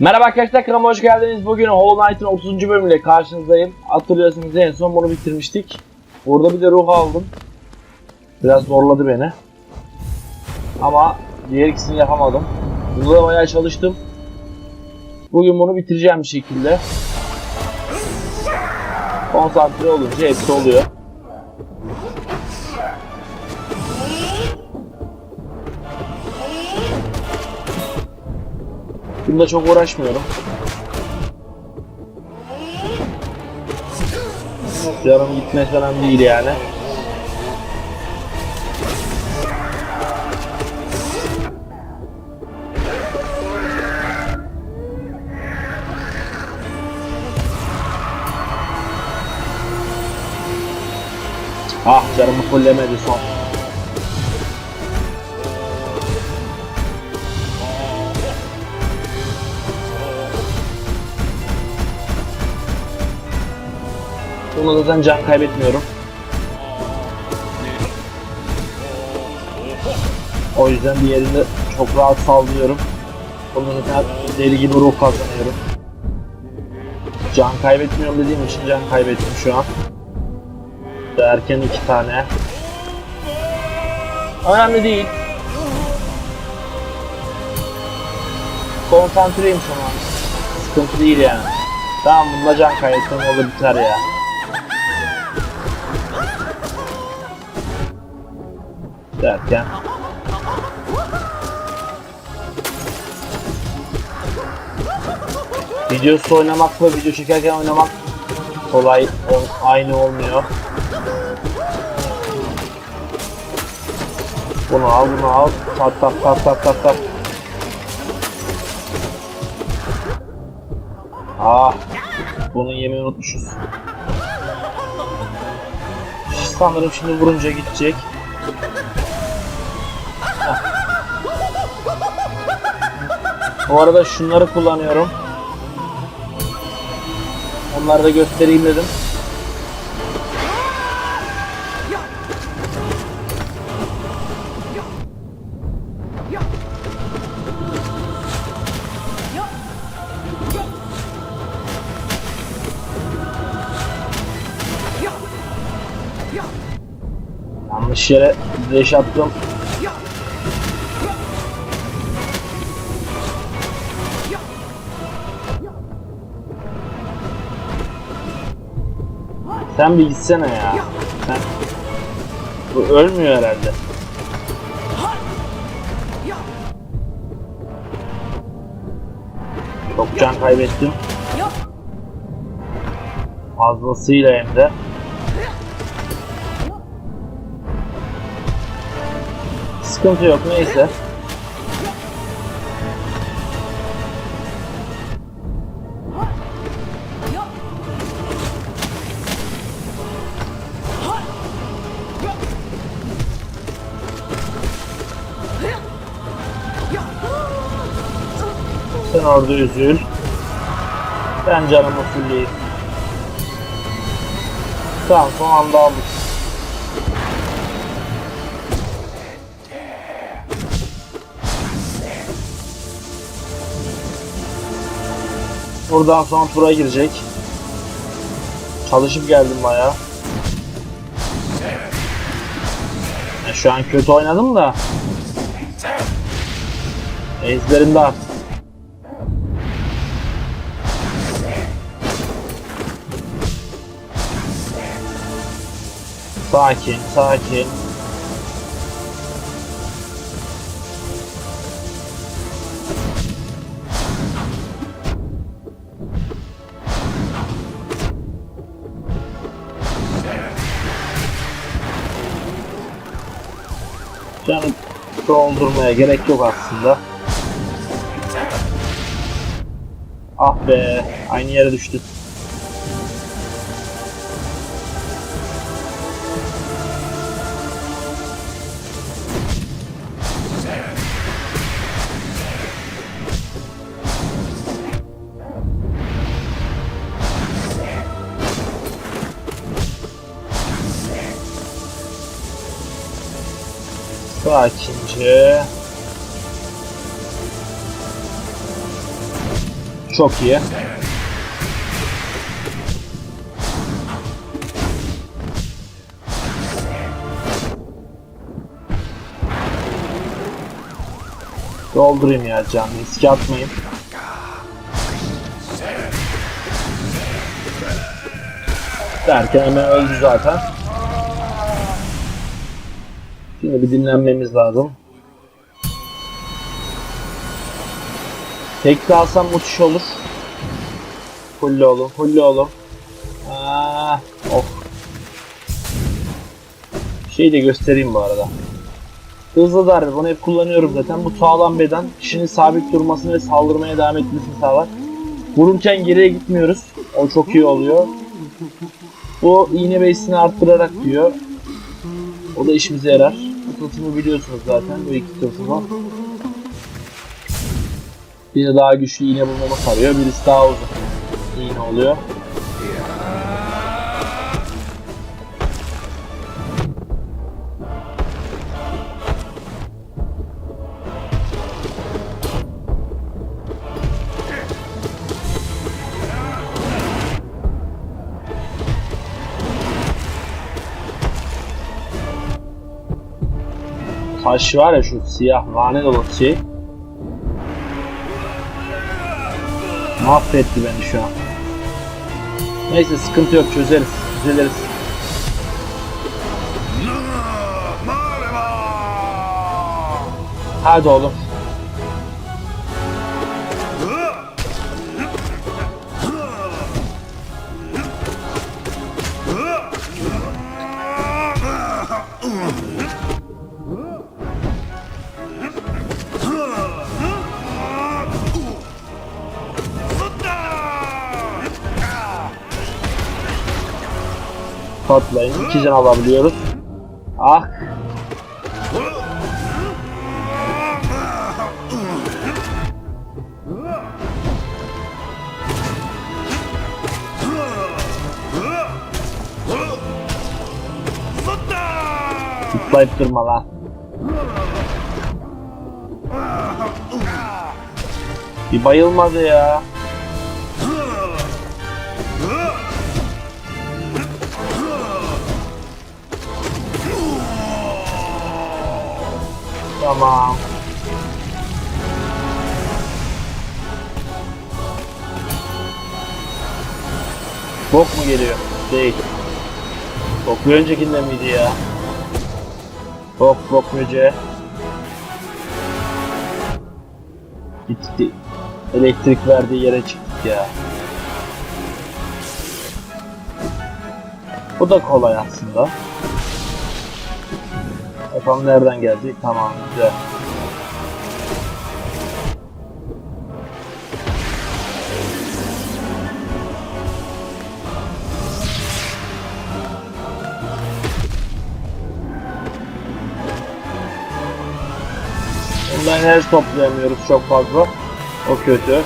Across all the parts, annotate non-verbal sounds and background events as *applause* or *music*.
Merhaba arkadaşlar kanalıma hoş geldiniz. Bugün Hollow Knight'ın 30. bölümüyle karşınızdayım. Hatırlıyorsunuz en son bunu bitirmiştik. Burada bir de ruh aldım. Biraz zorladı beni. Ama diğer ikisini yapamadım. Bunda da bayağı çalıştım. Bugün bunu bitireceğim bir şekilde. Konsantre olunca hepsi oluyor. Bunda çok uğraşmıyorum. Canım gitmesi önemli değil yani. Ah canımı fullemedi son. Bunda zaten can kaybetmiyorum. O yüzden diğerinde çok rahat sallıyorum. Bunda zaten deli gibi ruh kazanıyorum. Can kaybetmiyorum dediğim için can kaybettim şu an. Derken iki tane. Önemli değil. Konsantreyim şu an. Sıkıntı değil yani. Tamam bunda can kaybetsem olur biter ya. Derken. Videosu oynamakla video çekerken oynamak kolay ol- aynı olmuyor. Bunu al bunu al. Tak tak tak tak tak tak. Ah. Bunu yemeyi unutmuşuz. Sanırım şimdi vurunca gidecek. Bu arada şunları kullanıyorum. Onları da göstereyim dedim. Yanlış yere deş attım. Sen bir gitsene ya. Sen... Bu ölmüyor herhalde. Çok can kaybettim. Fazlasıyla hem de. Sıkıntı yok neyse. Sen orada üzül. Ben canımı fulleyim. Tamam son anda aldık. Buradan sonra tura girecek. Çalışıp geldim bayağı. Ya şu an kötü oynadım da. Ezberimde artık. Sakin, sakin. Canı doldurmaya gerek yok aslında. Ah be, aynı yere düştü. Çok iyi. Doldurayım ya canım. Riske atmayın. Derken hemen öldü zaten. Şimdi bir dinlenmemiz lazım. Tek alsam uçuş olur. Fulli oğlum, fulli oğlum. Aa, of. Şeyi de göstereyim bu arada. Hızlı darbe, bunu hep kullanıyorum zaten. Bu sağlam beden kişinin sabit durmasını ve saldırmaya devam etmesini sağlar. Vururken geriye gitmiyoruz. O çok iyi oluyor. Bu iğne beysini arttırarak diyor. O da işimize yarar. Bu biliyorsunuz zaten. Bu iki tılsımı. Biri daha güçlü iğne bulmamı sarıyor. Birisi daha uzun iğne oluyor. Taş var ya şu siyah lanet olası şey. Mahvetti beni şu an. Neyse sıkıntı yok çözeriz. Düzeliriz. Hadi oğlum. Patlayın. İki can alabiliyoruz. Ah. Zıplayıp durma lan. Bir bayılmadı ya. Tamam. Bok mu geliyor? Değil. Bok bir öncekinde miydi ya? Bok bok müce. Gitti. Elektrik verdiği yere çıktık ya. Bu da kolay aslında. Bakalım nereden gelecek? Tamam güzel. Bundan enerji toplayamıyoruz çok fazla. O kötü.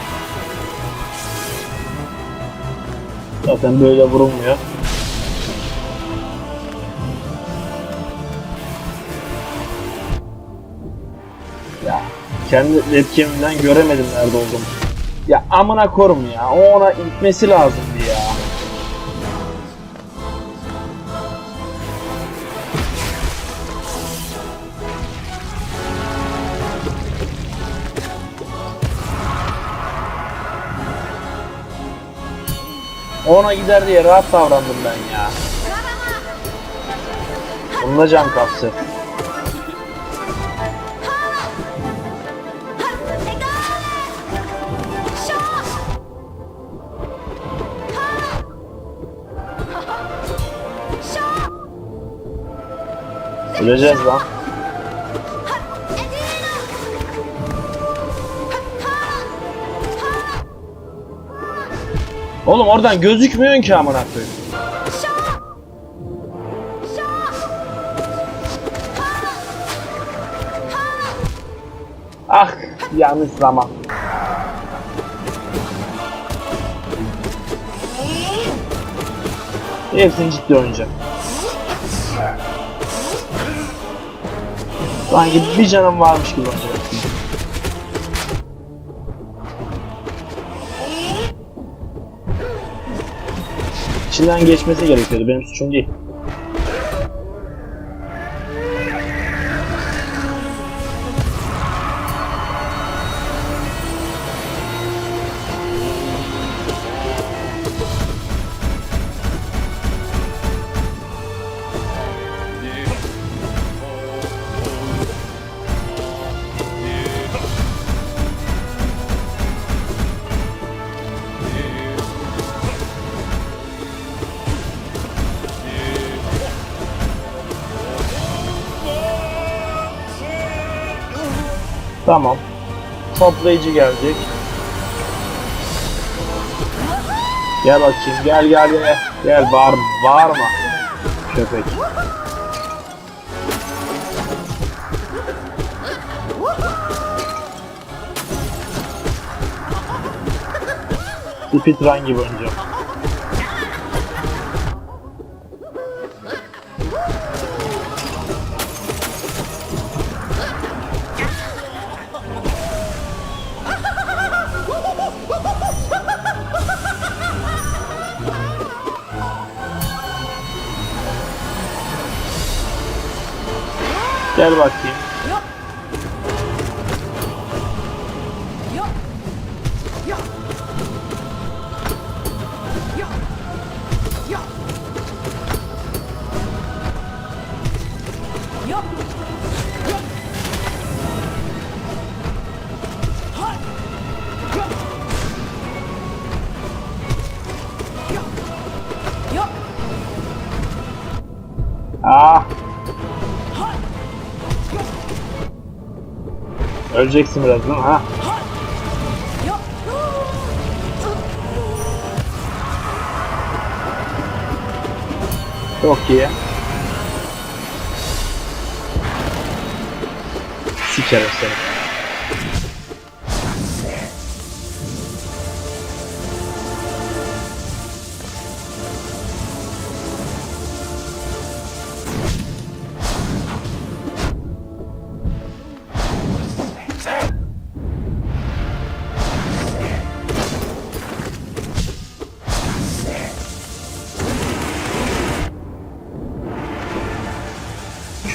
Zaten böyle vurulmuyor. Ya kendi webcam'imden göremedim nerede olduğumu. Ya amına korum ya. O ona gitmesi lazımdı ya. Ona gider diye rahat davrandım ben ya. Bununla can kapsı. Öleceğiz lan. Oğlum oradan gözükmüyorsun ki amına koyayım. Ah yanlış zaman. Hepsini ciddi oynayacağım. Sanki bir canım varmış gibi. İçinden geçmesi gerekiyordu. Benim suçum değil. Tamam. Toplayıcı gelecek. Gel bakayım. Gel gel gel. Gel bağır, bağırma. Köpek. Speedrun gibi oynayacağım. Gel bakayım. Öleceksin birazdan ha. Çok iyi. Sikerim seni.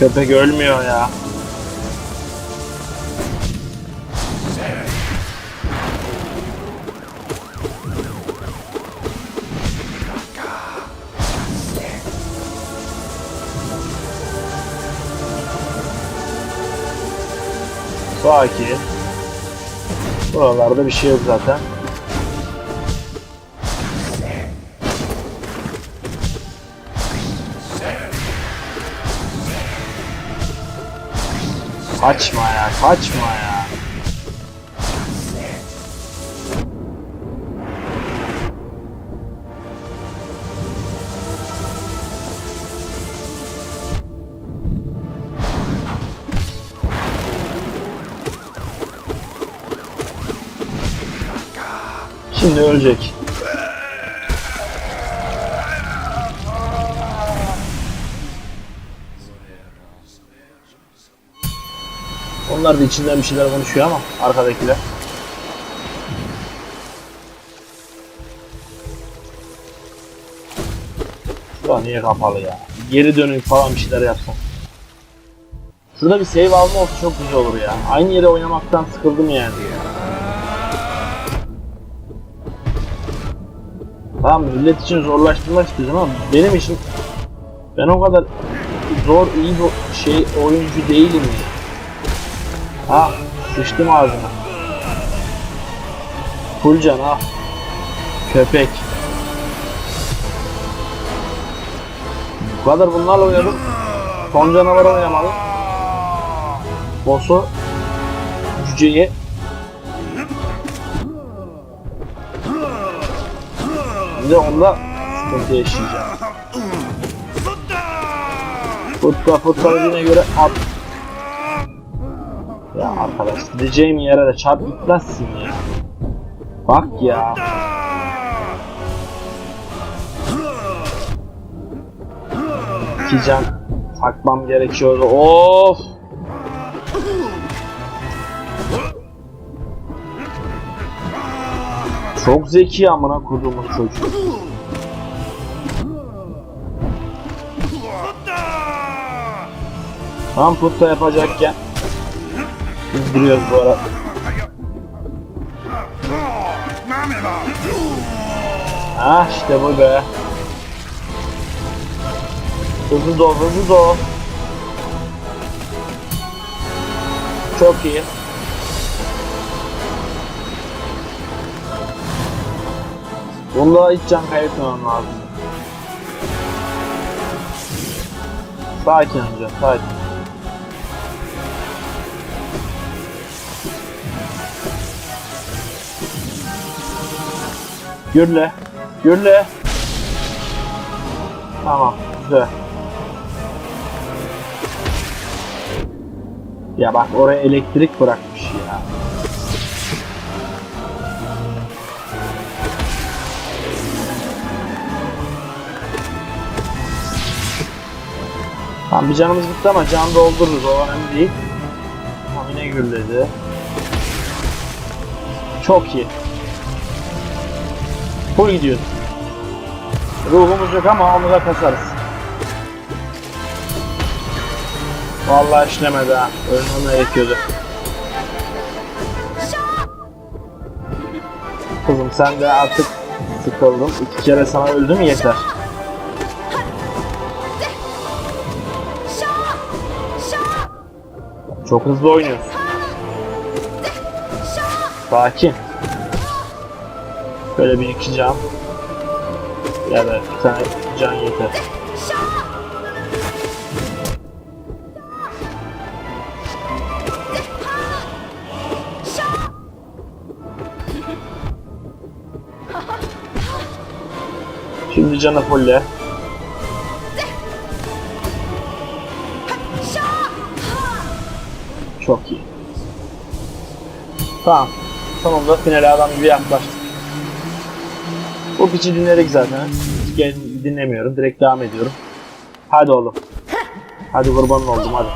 Köpek ölmüyor ya. Sakin. Buralarda bir şey yok zaten. Kaçma ya, kaçma ya. Şimdi ölecek. Onlar da içinden bir şeyler konuşuyor ama arkadakiler. Şurada niye kapalı ya? Geri dönük falan bir şeyler yapsın. Şurada bir save alma olsa çok güzel olur ya. Aynı yere oynamaktan sıkıldım yani. Tamam millet için zorlaştırmak istiyorum ama benim için ben o kadar zor iyi bir şey oyuncu değilim ya. Ha, sıçtım ağzına. Full can ha. Köpek. Bu kadar bunlarla oynadım. Son canavar oynamadım. Boss'u cüceyi Bir de onda sıkıntı yaşayacağım. Futka futka dediğine göre at. Ya arkadaş gideceğim yere de çarp gitmezsin ya. Bak ya. İki takmam gerekiyordu. Of. Çok zeki amına kurduğumuz çocuk. Tam putta yapacakken biz duruyoruz bu ara. Ah işte bu be. Hızlı dol, hızlı dol. Çok iyi. Bunda hiç can kaybetmemem lazım. Sakin önce, sakin. Gürle, gürle. Tamam, güzel. Ya bak oraya elektrik bırakmış ya. Tamam bir canımız bitti ama can doldururuz o önemli değil. Tamam yine gürledi. Çok iyi. Full gidiyoruz. Ruhumuz yok ama onu da kasarız. Vallahi işlemedi ha. Ölmem gerekiyordu. Kızım sen de artık sıkıldım. İki kere sana öldüm yeter. Çok hızlı oynuyorsun. Sakin. Böyle bir iki can. Ya da bir tane can yeter. Şimdi canı fulle. Çok iyi. Tamam. Sonunda finale adam gibi yaklaştık. Bu piçi dinledik zaten. Hiç dinlemiyorum. Direkt devam ediyorum. Hadi oğlum. Hadi kurbanın oldum hadi.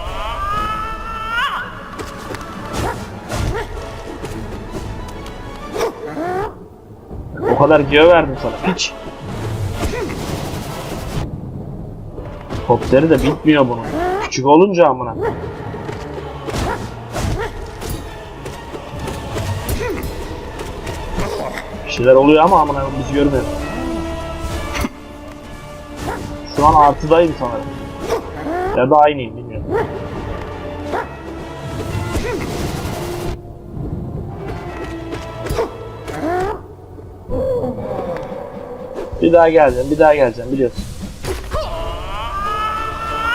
O kadar göğe verdim sana piç. Kopteri de bitmiyor bunun. Küçük olunca amına. Şeyler oluyor ama amına biz görmüyoruz. Şu an artıdayım sanırım. Ya da aynıyım bilmiyorum. Bir daha geleceğim, bir daha geleceğim biliyorsun.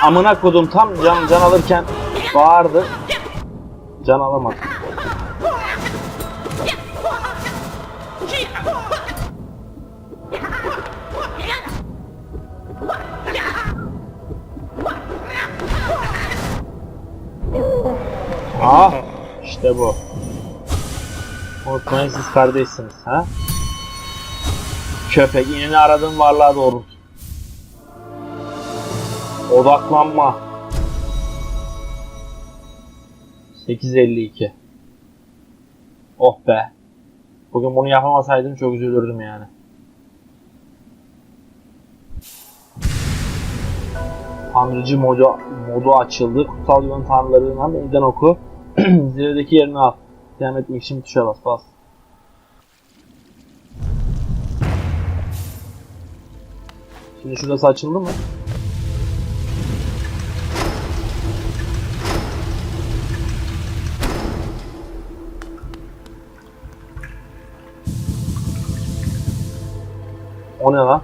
Amına kodum tam can can alırken bağırdı. Can alamadım. Ah, işte bu. Unutmayın siz kardeşsiniz ha? Köpek inini aradığın varlığa doğru. Odaklanma. 852. Oh be. Bugün bunu yapamasaydım çok üzülürdüm yani. Tanrıcı modu, modu açıldı. Kutsal yılan tanrılarına meydan oku. *clears throat* Zirvedeki yerini al. Devam etmek tuşa bas. Bas. Şimdi şurası açıldı mı? O ne lan?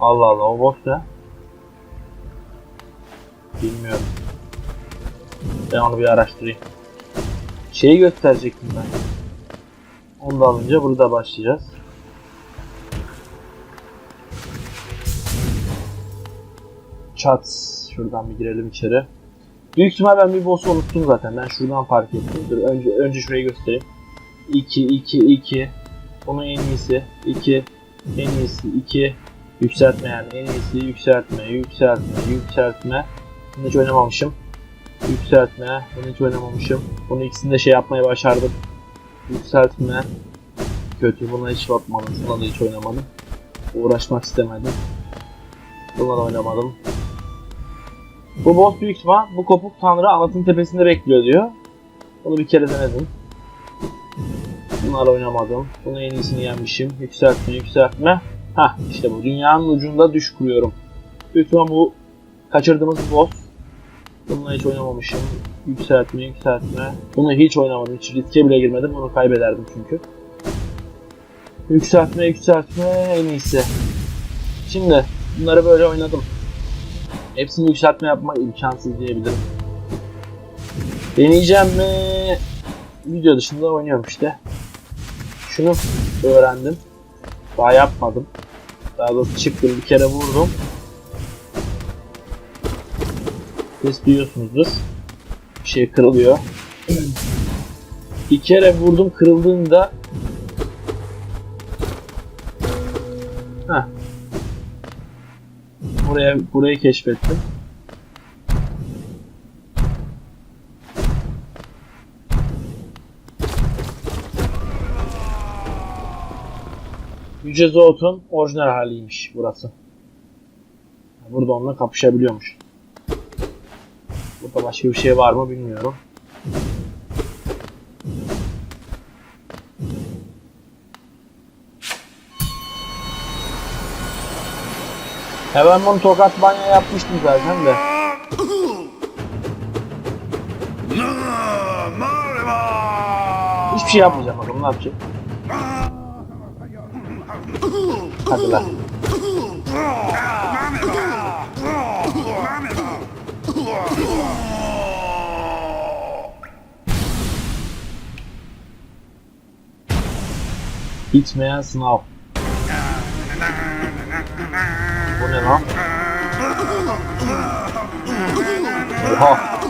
Allah Allah o boss ya. Bilmiyorum. Ben onu bir araştırayım. Şeyi gösterecektim ben. Onu da alınca burada başlayacağız. Çat. Şuradan bir girelim içeri. Büyük ihtimal ben bir boss'u unuttum zaten. Ben şuradan fark ettim. Dur önce önce şurayı göstereyim. 2 2 2 Bunun en iyisi 2 en iyisi 2 yükseltme yani. En iyisi yükseltme yükseltme yükseltme. Bunu hiç oynamamışım. Yükseltme bunu hiç oynamamışım. Bunu ikisini de şey yapmayı başardım. Yükseltme. Kötü buna hiç bakmadım. Buna da hiç oynamadım. Uğraşmak istemedim. Bununla da oynamadım. Bu boss büyük ihtimal bu kopuk tanrı anlatın tepesinde bekliyor diyor. Bunu bir kere denedim. Bunlarla oynamadım. Bunu en iyisini yenmişim. Yükseltme, yükseltme. Hah işte bu. Dünyanın ucunda düş kuruyorum. Büyük bu kaçırdığımız boss. Bununla hiç oynamamışım. Yükseltme, yükseltme. Bunu hiç oynamadım. Hiç riske bile girmedim. Bunu kaybederdim çünkü. Yükseltme, yükseltme en iyisi. Şimdi bunları böyle oynadım. Hepsini yükseltme yapmak imkansız diyebilirim. Deneyeceğim mi? Video dışında oynuyorum işte. Şunu öğrendim. Daha yapmadım. Daha doğrusu çıktım bir kere vurdum. Ses duyuyorsunuzdur. Bir şey kırılıyor. bir kere vurdum kırıldığında Heh. Buraya burayı keşfettim. Yüce Zoot'un orijinal haliymiş burası. Burada onunla kapışabiliyormuş. Burada başka bir şey var mı bilmiyorum. Ya ben bunu tokat banyo yapmıştım zaten de. Hiçbir şey yapmayacağım bakalım ne yapacağım. Hadi lan. Bitmeyen sınav. Bu ne lan? Oha.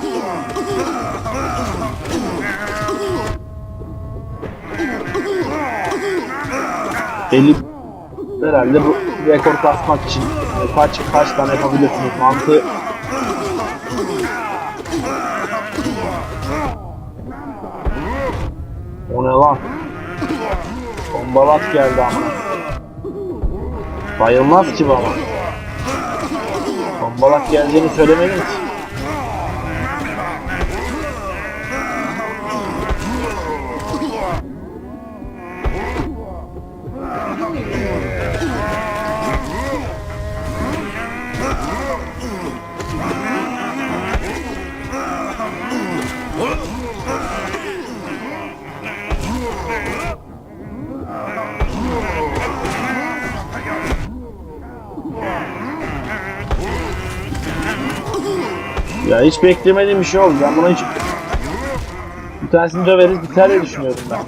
Belli herhalde bu rekor kasmak için kaç kaç tane yapabilirsiniz mantığı O ne lan? Bombalat geldi ama. Bayılmaz ki baba. Bombalak geleceğini söylemedim ki. Hiç beklemediğim bir şey oldu. Ben buna hiç... Bir tanesini döveriz biter diye düşünüyordum ben.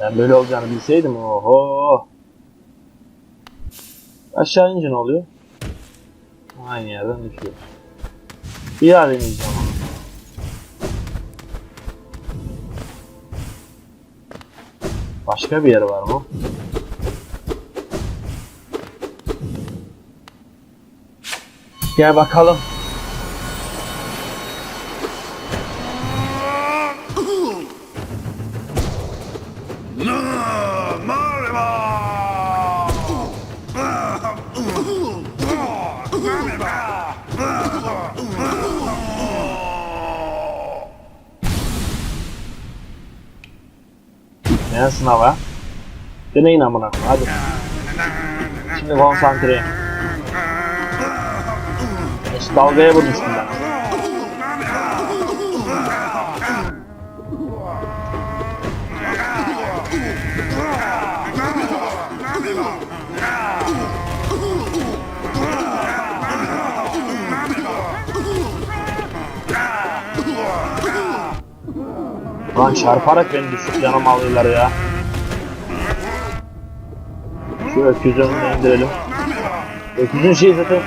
Ben böyle olacağını bilseydim oho. Aşağı ince ne oluyor? Aynı yerden düşüyor. Bir daha deneyeceğim. Başka bir yer var mı? Gel bakalım. Ne sınava? Deneyin amına hadi. Şimdi konsantre. Dalgaya vurmuştum ben. Lan çarparak beni düşük yanıma alıyorlar ya. Şu öküzü önüne indirelim. Öküzün şeyi zaten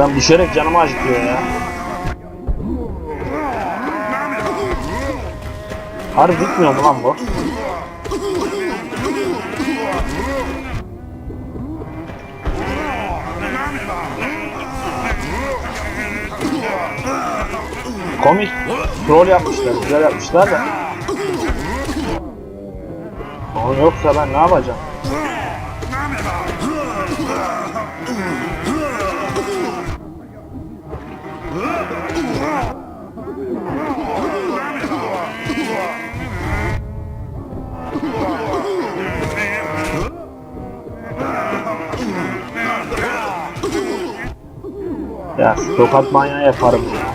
Adam düşerek canımı acıtıyor ya. Harbi bitmiyor mu lan bu? Komik. Troll yapmışlar, güzel yapmışlar da. Onun yoksa ben ne yapacağım? Ya tokat manyağı yaparım ya.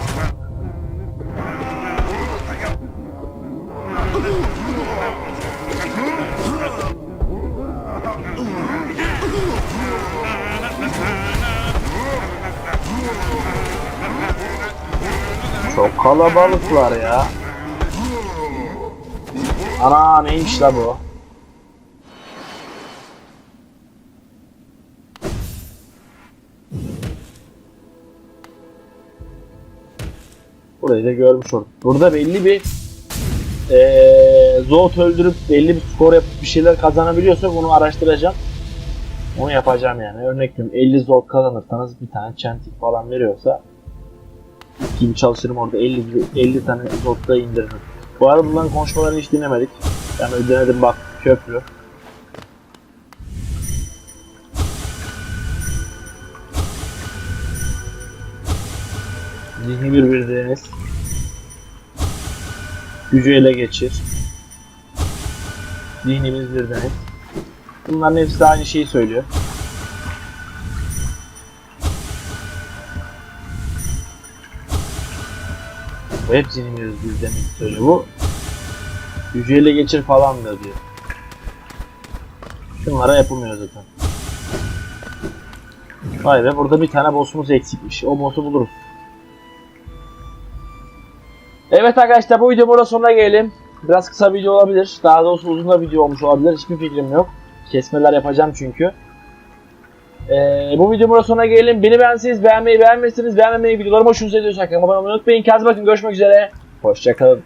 Çok kalabalıklar ya. Ana neymiş la bu? Burayı da görmüş olduk. Burada belli bir eee Zot öldürüp belli bir skor yapıp bir şeyler kazanabiliyorsak onu araştıracağım. Onu yapacağım yani. Örnek veriyorum 50 Zot kazanırsanız bir tane Chantik falan veriyorsa gibi çalışırım orada 50 50 tane Zot'ta indiririm. Bu arada bunların konuşmalarını hiç dinlemedik. Ben öyle denedim bak köprü. Zihni birbiriniz. Gücü ele geçir. Zihnimiz birdeniz. Bunların hepsi aynı şeyi söylüyor. Bu hep zihnimiz birdeniz söylüyor. Bu gücü ele geçir falan da diyor. Şunlara yapılmıyor zaten. Vay be burada bir tane boss'umuz eksikmiş. O boss'u buluruz. Evet arkadaşlar bu video burada sonuna gelelim. Biraz kısa video olabilir. Daha doğrusu uzun da video olmuş olabilir. Hiçbir fikrim yok. Kesmeler yapacağım çünkü. Ee, bu video burada sonuna gelelim. Beni beğenseniz beğenmeyi beğenmezseniz beğenmemeyi videolarıma hoşunuza gidiyorsa kanalıma abone olmayı unutmayın. Kendinize bakın görüşmek üzere. Hoşçakalın.